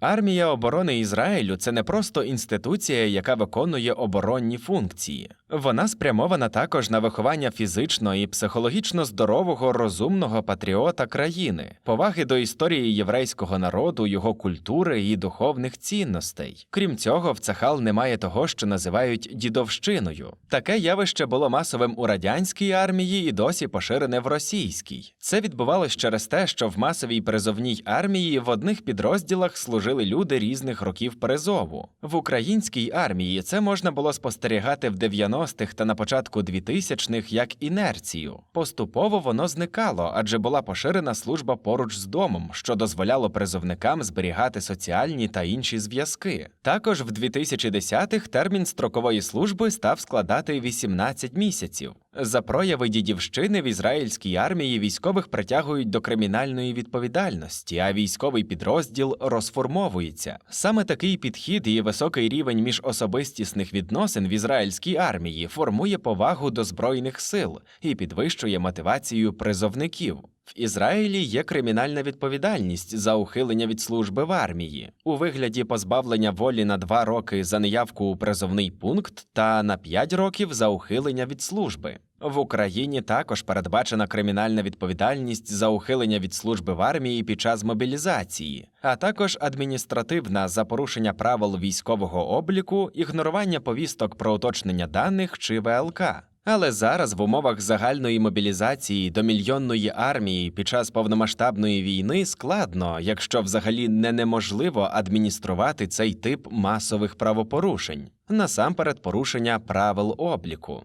Армія оборони Ізраїлю це не просто інституція, яка виконує оборонні функції. Вона спрямована також на виховання фізично і психологічно здорового, розумного патріота країни, поваги до історії єврейського народу, його культури і духовних цінностей. Крім цього, в Цахал немає того, що називають дідовщиною. Таке явище було масовим у радянській армії і досі поширене в російській. Це відбувалось через те, що в масовій призовній армії в одних підрозділах служили люди різних років призову. В українській армії це можна було спостерігати в 90-х та на початку 2000-х як інерцію. Поступово воно зникало, адже була поширена служба поруч з домом, що дозволяло призовникам зберігати соціальні та інші зв'язки. Також в 2010-х термін строкової служби став складати 18 місяців. За прояви дідівщини в ізраїльській армії військових притягують до кримінальної відповідальності, а військовий підрозділ розформовується. Саме такий підхід і високий рівень міжособистісних відносин в ізраїльській армії формує повагу до збройних сил і підвищує мотивацію призовників. В Ізраїлі є кримінальна відповідальність за ухилення від служби в армії у вигляді позбавлення волі на два роки за неявку у призовний пункт та на п'ять років за ухилення від служби. В Україні також передбачена кримінальна відповідальність за ухилення від служби в армії під час мобілізації, а також адміністративна за порушення правил військового обліку, ігнорування повісток про уточнення даних чи ВЛК. Але зараз в умовах загальної мобілізації до мільйонної армії під час повномасштабної війни складно, якщо взагалі не неможливо адмініструвати цей тип масових правопорушень, насамперед порушення правил обліку.